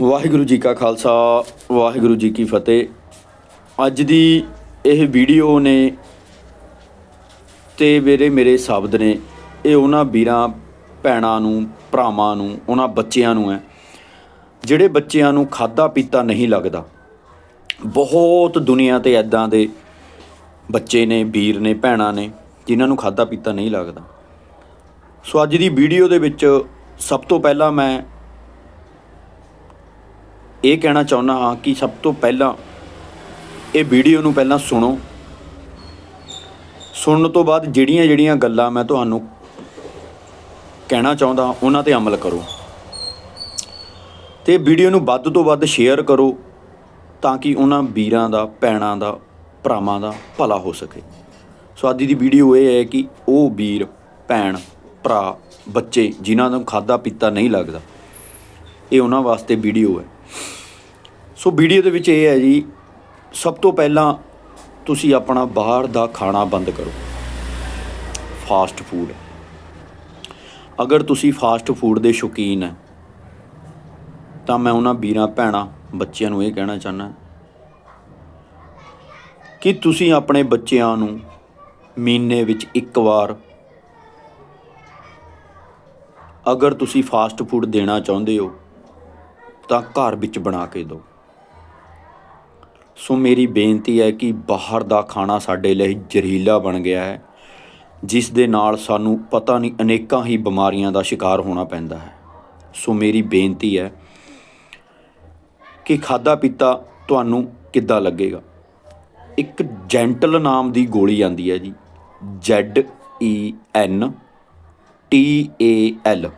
ਵਾਹਿਗੁਰੂ ਜੀ ਕਾ ਖਾਲਸਾ, ਵਾਹਿਗੁਰੂ ਜੀ ਕੀ ਫਤਿਹ। ਅੱਜ ਦੀ ਇਹ ਵੀਡੀਓ ਨੇ ਤੇ ਮੇਰੇ ਮੇਰੇ ਸ਼ਬਦ ਨੇ, ਇਹ ਉਹਨਾਂ ਵੀਰਾਂ, ਭੈਣਾਂ ਨੂੰ, ਭਰਾਵਾਂ ਨੂੰ, ਉਹਨਾਂ ਬੱਚਿਆਂ ਨੂੰ ਹੈ, ਜਿਹੜੇ ਬੱਚਿਆਂ ਨੂੰ ਖਾਦਾ ਪੀਤਾ ਨਹੀਂ ਲੱਗਦਾ। ਬਹੁਤ ਦੁਨੀਆ ਤੇ ਐਦਾਂ ਦੇ ਬੱਚੇ ਨੇ, ਵੀਰ ਨੇ, ਭੈਣਾਂ ਨੇ, ਜਿਨ੍ਹਾਂ ਨੂੰ ਖਾਦਾ ਪੀਤਾ ਨਹੀਂ ਲੱਗਦਾ। ਸੋ ਅੱਜ ਦੀ ਵੀਡੀਓ ਦੇ ਵਿੱਚ ਸਭ ਤੋਂ ਪਹਿਲਾਂ ਮੈਂ ਇਹ ਕਹਿਣਾ ਚਾਹੁੰਦਾ ਹਾਂ ਕਿ ਸਭ ਤੋਂ ਪਹਿਲਾਂ ਇਹ ਵੀਡੀਓ ਨੂੰ ਪਹਿਲਾਂ ਸੁਣੋ। ਸੁਣਨ ਤੋਂ ਬਾਅਦ ਜਿਹੜੀਆਂ ਜਿਹੜੀਆਂ ਗੱਲਾਂ ਮੈਂ ਤੁਹਾਨੂੰ ਕਹਿਣਾ ਚਾਹੁੰਦਾ, ਉਹਨਾਂ ਤੇ ਅਮਲ ਕਰੋ। ਤੇ ਵੀਡੀਓ ਨੂੰ ਵੱਧ ਤੋਂ ਵੱਧ ਸ਼ੇਅਰ ਕਰੋ ਤਾਂ ਕਿ ਉਹਨਾਂ ਵੀਰਾਂ ਦਾ, ਭੈਣਾਂ ਦਾ, ਭਰਾਵਾਂ ਦਾ ਭਲਾ ਹੋ ਸਕੇ। ਸੋ ਅੱਜ ਦੀ ਵੀਡੀਓ ਇਹ ਹੈ ਕਿ ਉਹ ਵੀਰ, ਭੈਣ, ਭਰਾ, ਬੱਚੇ ਜਿਨ੍ਹਾਂ ਨੂੰ ਖਾਦਾ ਪੀਤਾ ਨਹੀਂ ਲੱਗਦਾ, ਇਹ ਉਹਨਾਂ ਵਾਸਤੇ ਵੀਡੀਓ ਹੈ। ਸੋ ਵੀਡੀਓ ਦੇ ਵਿੱਚ ਇਹ ਹੈ ਜੀ, ਸਭ ਤੋਂ ਪਹਿਲਾਂ ਤੁਸੀਂ ਆਪਣਾ ਬਾਹਰ ਦਾ ਖਾਣਾ ਬੰਦ ਕਰੋ। ਫਾਸਟ ਫੂਡ ਅਗਰ ਤੁਸੀਂ ਫਾਸਟ ਫੂਡ ਦੇ ਸ਼ੌਕੀਨ ਹੈ, ਤਾਂ ਮੈਂ ਉਹਨਾਂ ਵੀਰਾਂ, ਭੈਣਾਂ, ਬੱਚਿਆਂ ਨੂੰ ਇਹ ਕਹਿਣਾ ਚਾਹੁੰਦਾ ਕਿ ਤੁਸੀਂ ਆਪਣੇ ਬੱਚਿਆਂ ਨੂੰ ਮਹੀਨੇ ਵਿੱਚ ਇੱਕ ਵਾਰ ਅਗਰ ਤੁਸੀਂ ਫਾਸਟ ਫੂਡ ਦੇਣਾ ਚਾਹੁੰਦੇ ਹੋ ਤਾਂ ਘਰ ਵਿੱਚ ਬਣਾ ਕੇ ਦਿਓ। ਸੋ ਮੇਰੀ ਬੇਨਤੀ ਹੈ ਕਿ ਬਾਹਰ ਦਾ ਖਾਣਾ ਸਾਡੇ ਲਈ ਜ਼ਹਿਰੀਲਾ ਬਣ ਗਿਆ ਹੈ, ਜਿਸ ਦੇ ਨਾਲ ਸਾਨੂੰ ਪਤਾ ਨਹੀਂ ਅਨੇਕਾਂ ਹੀ ਬਿਮਾਰੀਆਂ ਦਾ ਸ਼ਿਕਾਰ ਹੋਣਾ ਪੈਂਦਾ ਹੈ। ਸੋ ਮੇਰੀ ਬੇਨਤੀ ਹੈ ਕਿ ਖਾਦਾ ਪੀਤਾ ਤੁਹਾਨੂੰ ਕਿੱਦਾਂ ਲੱਗੇਗਾ? ਇੱਕ ਜੈਂਟਲ ਨਾਮ ਦੀ ਗੋਲੀ ਆਂਦੀ ਹੈ ਜੀ Z E N T A L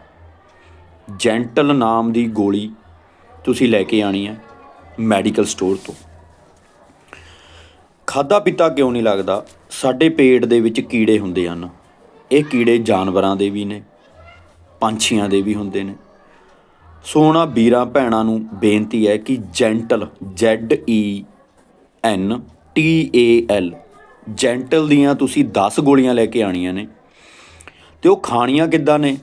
Zental ਨਾਮ ਦੀ ਗੋਲੀ ਤੁਸੀਂ ਲੈ ਕੇ ਆਣੀ ਹੈ ਮੈਡੀਕਲ ਸਟੋਰ ਤੋਂ। ਖਾਦਾ ਪੀਤਾ ਕਿਉਂ ਨਹੀਂ ਲੱਗਦਾ? ਸਾਡੇ ਪੇਟ ਦੇ ਵਿੱਚ ਕੀੜੇ ਹੁੰਦੇ ਹਨ। ਇਹ ਕੀੜੇ ਜਾਨਵਰਾਂ ਦੇ ਵੀ ਨੇ, ਪੰਛੀਆਂ ਦੇ ਵੀ ਹੁੰਦੇ ਨੇ। ਸੋਹਣਾ ਵੀਰਾਂ ਭੈਣਾਂ ਨੂੰ ਬੇਨਤੀ ਹੈ ਕਿ Zental Z E N T A L Zental ਦੀਆਂ ਤੁਸੀਂ 10 ਗੋਲੀਆਂ ਲੈ ਕੇ ਆਣੀਆਂ ਨੇ। ਤੇ ਉਹ ਖਾਣੀਆਂ ਕਿੱਦਾਂ ਨੇ?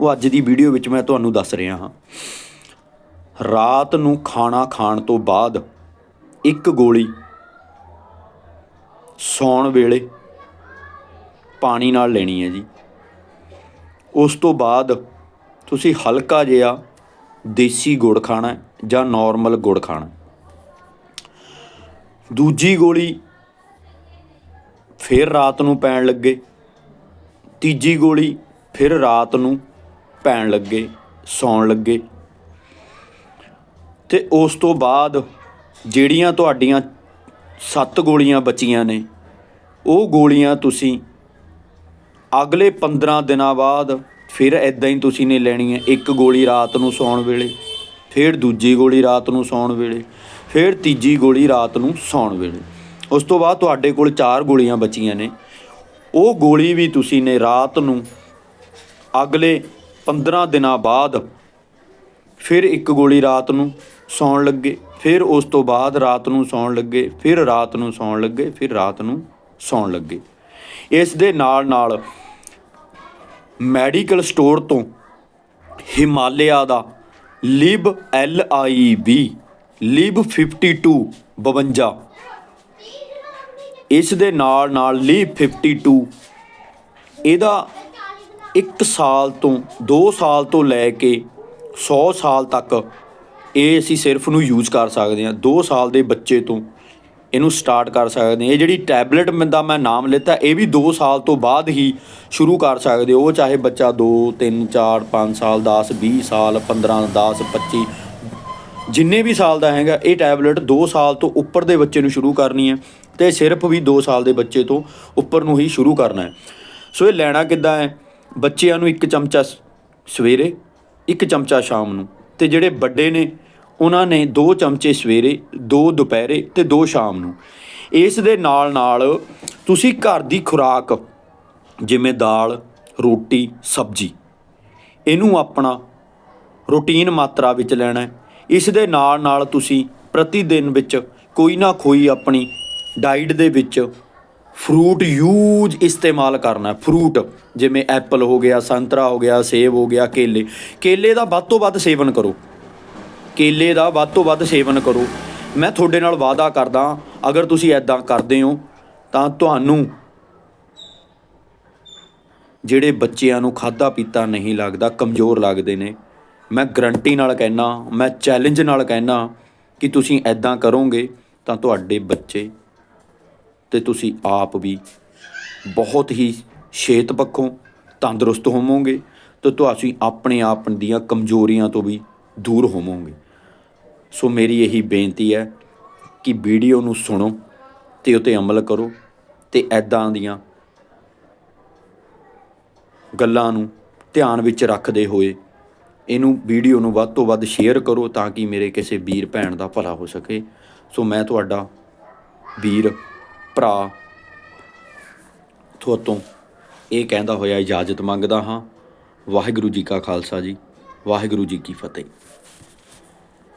ਉਹ ਅੱਜ ਦੀ ਵੀਡੀਓ ਵਿੱਚ ਮੈਂ ਤੁਹਾਨੂੰ ਦੱਸ ਰਿਹਾ ਹਾਂ। ਰਾਤ ਨੂੰ ਖਾਣਾ ਖਾਣ ਤੋਂ ਬਾਅਦ ਇੱਕ ਗੋਲੀ ਸੌਣ ਵੇਲੇ ਪਾਣੀ ਨਾਲ ਲੈਣੀ ਹੈ ਜੀ। ਉਸ ਤੋਂ ਬਾਅਦ ਤੁਸੀਂ ਹਲਕਾ ਜਿਹਾ ਦੇਸੀ ਗੁੜ ਖਾਣਾ ਜਾਂ ਨਾਰਮਲ ਗੁੜ ਖਾਣਾ ਦੂਜੀ ਗੋਲੀ ਫਿਰ ਰਾਤ ਨੂੰ ਪੈਣ ਲੱਗੇ। ਤੀਜੀ ਗੋਲੀ ਫਿਰ ਰਾਤ ਨੂੰ ਪੈਣ ਲੱਗੇ, ਸੌਣ ਲੱਗੇ। ਤੇ ਉਸ ਤੋਂ ਬਾਅਦ ਜਿਹੜੀਆਂ ਤੁਹਾਡੀਆਂ ਸੱਤ ਗੋਲੀਆਂ ਬਚੀਆਂ ਨੇ, ਉਹ ਗੋਲੀਆਂ ਤੁਸੀਂ ਅਗਲੇ 15 ਦਿਨਾਂ ਬਾਅਦ ਫਿਰ ਇਦਾਂ ਹੀ ਤੁਸੀਂ ਨੇ ਲੈਣੀ ਹੈ ਇੱਕ ਗੋਲੀ ਰਾਤ ਨੂੰ ਸੌਣ ਵੇਲੇ, ਫਿਰ ਦੂਜੀ ਗੋਲੀ ਰਾਤ ਨੂੰ ਸੌਣ ਵੇਲੇ, ਫਿਰ ਤੀਜੀ ਗੋਲੀ ਰਾਤ ਨੂੰ ਸੌਣ ਵੇਲੇ। ਉਸ ਤੋਂ ਬਾਅਦ ਤੁਹਾਡੇ ਕੋਲ ਚਾਰ ਗੋਲੀਆਂ ਬਚੀਆਂ ਨੇ। ਉਹ ਗੋਲੀ ਵੀ ਤੁਸੀਂ ਨੇ ਰਾਤ ਨੂੰ ਅਗਲੇ 15 ਦਿਨਾਂ ਬਾਅਦ ਫਿਰ ਇੱਕ ਗੋਲੀ ਰਾਤ ਨੂੰ ਸੌਣ ਲੱਗੇ, ਫਿਰ ਉਸ ਤੋਂ ਬਾਅਦ ਰਾਤ ਨੂੰ ਸੌਣ ਲੱਗੇ, ਫਿਰ ਰਾਤ ਨੂੰ ਸੌਣ ਲੱਗੇ, ਫਿਰ ਰਾਤ ਨੂੰ ਸੌਣ ਲੱਗੇ। ਇਸ ਦੇ ਨਾਲ ਨਾਲ ਮੈਡੀਕਲ ਸਟੋਰ ਤੋਂ ਹਿਮਾਲਿਆ ਦਾ Liv L I B Liv 52 52 ਇਸ ਦੇ ਨਾਲ ਨਾਲ ਲਿਬ 52 ਇਹਦਾ 1 ਸਾਲ ਤੋਂ 2 ਸਾਲ ਤੋਂ ਲੈ ਕੇ 100 ਸਾਲ ਤੱਕ ਇਹ ਅਸੀਂ ਸਿਰਫ ਨੂੰ ਯੂਜ਼ ਕਰ ਸਕਦੇ ਹਾਂ। 2 ਸਾਲ ਦੇ ਬੱਚੇ ਤੋਂ ਇਹਨੂੰ ਸਟਾਰਟ ਕਰ ਸਕਦੇ ਇਹ ਜਿਹੜੀ ਟੈਬਲੇਟ ਦਾ ਮੈਂ ਨਾਮ ਲਿੱਤਾ, ਇਹ ਵੀ 2 ਸਾਲ ਤੋਂ ਬਾਅਦ ਹੀ ਸ਼ੁਰੂ ਕਰ ਸਕਦੇ ਹੋ। ਉਹ ਚਾਹੇ ਬੱਚਾ 2 3 4 5 ਸਾਲ 10 20 ਸਾਲ 15 10 25 ਜਿੰਨੇ ਵੀ ਸਾਲ ਦਾ ਹੈਗਾ, ਇਹ ਟੈਬਲੇਟ 2 ਸਾਲ ਤੋਂ ਉੱਪਰ ਦੇ ਬੱਚੇ ਨੂੰ ਸ਼ੁਰੂ ਕਰਨੀ ਹੈ ਤੇ ਸਿਰਫ ਵੀ 2 ਸਾਲ ਦੇ ਬੱਚੇ ਤੋਂ ਉੱਪਰ ਨੂੰ ਹੀ ਸ਼ੁਰੂ ਕਰਨਾ ਹੈ। ਸੋ ਇਹ ਲੈਣਾ ਕਿੱਦਾਂ ਹੈ? ਬੱਚਿਆਂ ਨੂੰ ਇੱਕ ਚਮਚਾ ਸਵੇਰੇ, ਇੱਕ ਚਮਚਾ ਸ਼ਾਮ ਨੂੰ। ਤੇ ਜਿਹੜੇ ਵੱਡੇ ਨੇ, ਉਹਨਾਂ ਨੇ 2 ਚਮਚੇ ਸਵੇਰੇ 2 ਦੁਪਹਿਰੇ ਤੇ 2 ਸ਼ਾਮ ਨੂੰ। ਇਸ ਦੇ ਨਾਲ ਨਾਲ ਤੁਸੀਂ ਘਰ ਦੀ ਖੁਰਾਕ, ਜਿਵੇਂ ਦਾਲ, ਰੋਟੀ, ਸਬਜ਼ੀ, ਇਹਨੂੰ ਆਪਣਾ ਰੂਟੀਨ ਮਾਤਰਾ ਵਿੱਚ ਲੈਣਾ ਹੈ। ਇਸ ਦੇ ਨਾਲ ਨਾਲ ਤੁਸੀਂ ਪ੍ਰਤੀ ਦਿਨ ਵਿੱਚ ਕੋਈ ਨਾ ਕੋਈ ਆਪਣੀ ਡਾਈਟ ਦੇ ਵਿੱਚ ਫਰੂਟ ਯੂਜ ਇਸਤੇਮਾਲ ਕਰਨਾ, ਫਰੂਟ, ਜਿਵੇਂ ਐਪਲ ਹੋ ਗਿਆ, ਸੰਤਰਾ ਹੋ ਗਿਆ, ਸੇਬ ਹੋ ਗਿਆ, ਕੇਲੇ। ਕੇਲੇ ਦਾ ਵੱਧ ਤੋਂ ਵੱਧ ਸੇਵਨ ਕਰੋ। ਕੇਲੇ ਦਾ ਵੱਧ ਤੋਂ ਵੱਧ ਸੇਵਨ ਕਰੋ। ਮੈਂ ਤੁਹਾਡੇ ਨਾਲ ਵਾਅਦਾ ਕਰਦਾ, ਅਗਰ ਤੁਸੀਂ ਐਦਾਂ ਕਰਦੇ ਹੋ, ਤਾਂ ਤੁਹਾਨੂੰ ਜਿਹੜੇ ਬੱਚਿਆਂ ਨੂੰ ਖਾਦਾ ਪੀਤਾ ਨਹੀਂ ਲੱਗਦਾ, ਕਮਜ਼ੋਰ ਲੱਗਦੇ ਨੇ, ਮੈਂ ਗਰੰਟੀ ਨਾਲ ਕਹਿਣਾ ਮੈਂ ਚੈਲੰਜ ਨਾਲ ਕਹਿਣਾ ਕਿ ਤੁਸੀਂ ਐਦਾਂ ਕਰੋਗੇ, ਤਾਂ ਤੁਹਾਡੇ ਬੱਚੇ ਤੇ ਤੁਸੀਂ ਆਪ ਵੀ ਬਹੁਤ ਹੀ ਸਿਹਤ ਪੱਖੋਂ ਤੰਦਰੁਸਤ ਹੋਵੋਗੇ ਤੇ ਤੁਸੀਂ ਆਪਣੇ ਆਪ ਦੀਆਂ ਕਮਜ਼ੋਰੀਆਂ ਤੋਂ ਵੀ ਦੂਰ ਹੋਵੋਗੇ। ਸੋ ਮੇਰੀ ਇਹੀ ਬੇਨਤੀ ਹੈ ਕਿ ਵੀਡੀਓ ਨੂੰ ਸੁਣੋ ਤੇ ਉਤੇ ਅਮਲ ਕਰੋ ਤੇ ਐਦਾਂ ਦੀਆਂ ਗੱਲਾਂ ਨੂੰ ਧਿਆਨ ਵਿੱਚ ਰੱਖਦੇ ਹੋਏ ਇਹਨੂੰ ਵੀਡੀਓ ਨੂੰ ਵੱਧ ਤੋਂ ਵੱਧ ਸ਼ੇਅਰ ਕਰੋ ਤਾਂ ਕਿ ਮੇਰੇ ਕਿਸੇ ਵੀਰ ਭੈਣ ਦਾ ਭਲਾ ਹੋ ਸਕੇ। ਸੋ ਮੈਂ ਤੁਹਾਡਾ ਵੀਰ ਭਰਾ, ਤੁਹਾਤੋਂ ਇਹ ਕਹਿੰਦਾ ਹੋਇਆ ਇਜਾਜ਼ਤ ਮੰਗਦਾ ਹਾਂ। ਵਾਹਿਗੁਰੂ ਜੀ ਕਾ ਖਾਲਸਾ ਜੀ, ਵਾਹਿਗੁਰੂ ਜੀ ਕੀ ਫਤਿਹ।